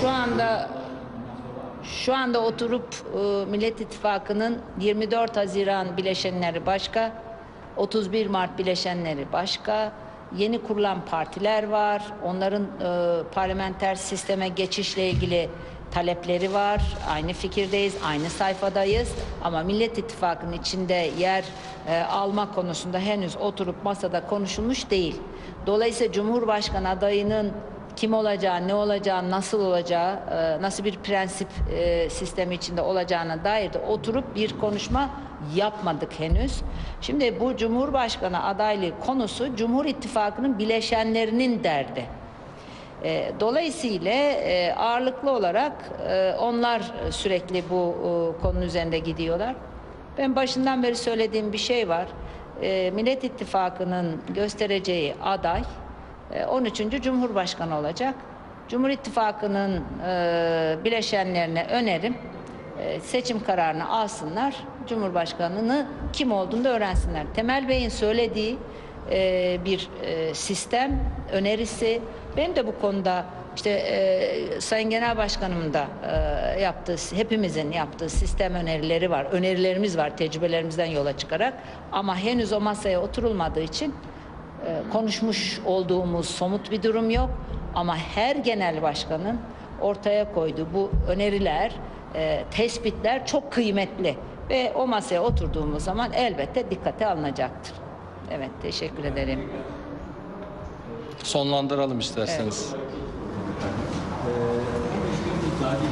Şu anda şu anda oturup e, Millet İttifakı'nın 24 Haziran bileşenleri başka, 31 Mart bileşenleri başka, yeni kurulan partiler var. Onların e, parlamenter sisteme geçişle ilgili talepleri var. Aynı fikirdeyiz, aynı sayfadayız. Ama Millet İttifakı'nın içinde yer e, alma konusunda henüz oturup masada konuşulmuş değil. Dolayısıyla Cumhurbaşkanı adayının kim olacağı, ne olacağı, nasıl olacağı, e, nasıl bir prensip e, sistemi içinde olacağına dair de oturup bir konuşma yapmadık henüz. Şimdi bu Cumhurbaşkanı adaylığı konusu Cumhur İttifakı'nın bileşenlerinin derdi. E, Dolayısıyla ağırlıklı olarak onlar sürekli bu konunun üzerinde gidiyorlar. Ben başından beri söylediğim bir şey var. Millet İttifakı'nın göstereceği aday 13. Cumhurbaşkanı olacak. Cumhur İttifakı'nın e, bileşenlerine önerim e, seçim kararını alsınlar. Cumhurbaşkanını kim olduğunu öğrensinler. Temel Bey'in söylediği e, bir e, sistem önerisi. Benim de bu konuda işte e, Sayın Genel Başkanımın da e, yaptığı, hepimizin yaptığı sistem önerileri var. Önerilerimiz var tecrübelerimizden yola çıkarak. Ama henüz o masaya oturulmadığı için e, konuşmuş olduğumuz somut bir durum yok. Ama her genel başkanın ortaya koyduğu bu öneriler, e, tespitler çok kıymetli. Ve o masaya oturduğumuz zaman elbette dikkate alınacaktır. Evet, teşekkür ederim. Sonlandıralım isterseniz. İddiacı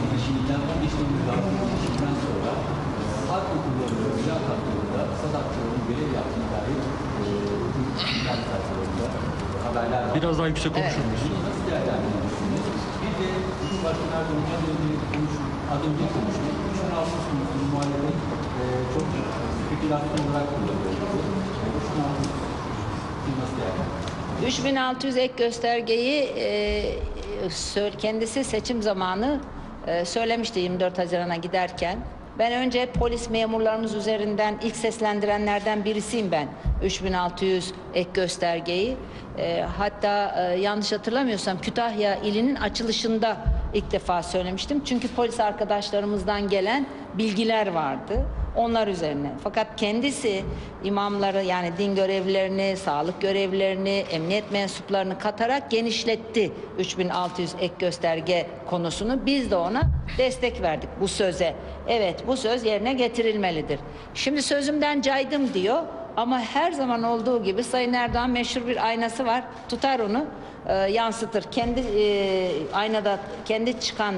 Biraz daha yüksek konuşur? Bunu nasıl değerlendiriyorsunuz? Bir de Cumhurbaşkanı Erdoğan az önce konuştu, az önce konuştu. 2006 sonrası muhalefet e, çok spekülasyon olarak kullanılıyor. Bu şunu anlıyorsunuz. Siz nasıl değerlendiriyorsunuz? 3600 ek göstergeyi e, kendisi seçim zamanı e, söylemişti 24 Haziran'a giderken. Ben önce polis memurlarımız üzerinden ilk seslendirenlerden birisiyim ben 3600 ek göstergeyi. E, hatta e, yanlış hatırlamıyorsam Kütahya ilinin açılışında ilk defa söylemiştim. Çünkü polis arkadaşlarımızdan gelen bilgiler vardı onlar üzerine. Fakat kendisi imamları yani din görevlilerini, sağlık görevlilerini, emniyet mensuplarını katarak genişletti 3600 ek gösterge konusunu. Biz de ona destek verdik bu söze. Evet bu söz yerine getirilmelidir. Şimdi sözümden caydım diyor ama her zaman olduğu gibi Sayın Erdoğan meşhur bir aynası var. Tutar onu e, yansıtır. Kendi e, aynada kendi çıkan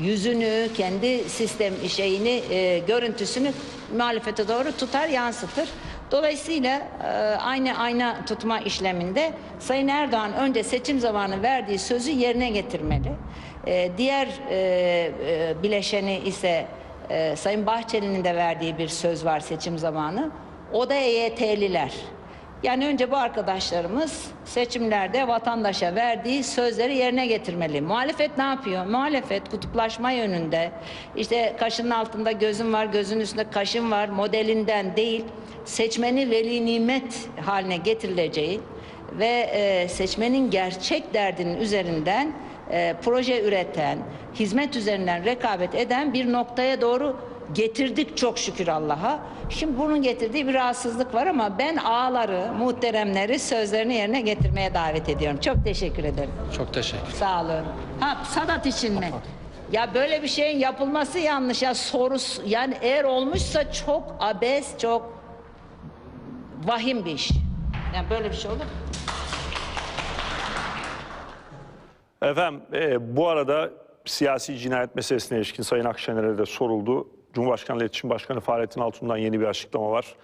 yüzünü, kendi sistem şeyini, e, görüntüsünü muhalefete doğru tutar, yansıtır. Dolayısıyla e, aynı ayna tutma işleminde Sayın Erdoğan önce seçim zamanı verdiği sözü yerine getirmeli. E, diğer e, e, bileşeni ise e, Sayın Bahçeli'nin de verdiği bir söz var seçim zamanı. O da EYT'liler. Yani önce bu arkadaşlarımız seçimlerde vatandaşa verdiği sözleri yerine getirmeli. Muhalefet ne yapıyor? Muhalefet kutuplaşma yönünde işte kaşın altında gözüm var, gözün üstünde kaşım var modelinden değil seçmeni veli nimet haline getirileceği ve e, seçmenin gerçek derdinin üzerinden e, proje üreten, hizmet üzerinden rekabet eden bir noktaya doğru getirdik çok şükür Allah'a. Şimdi bunun getirdiği bir rahatsızlık var ama ben ağaları, muhteremleri sözlerini yerine getirmeye davet ediyorum. Çok teşekkür ederim. Çok teşekkür. Sağ olun. Ha Sadat için mi? Ya böyle bir şeyin yapılması yanlış ya sorusu yani eğer olmuşsa çok abes, çok vahim bir iş. Yani böyle bir şey olur mu? Efendim e, bu arada siyasi cinayet meselesine ilişkin Sayın Akşener'e de soruldu. Cumhurbaşkanlığı İletişim Başkanı Fahrettin Altun'dan yeni bir açıklama var.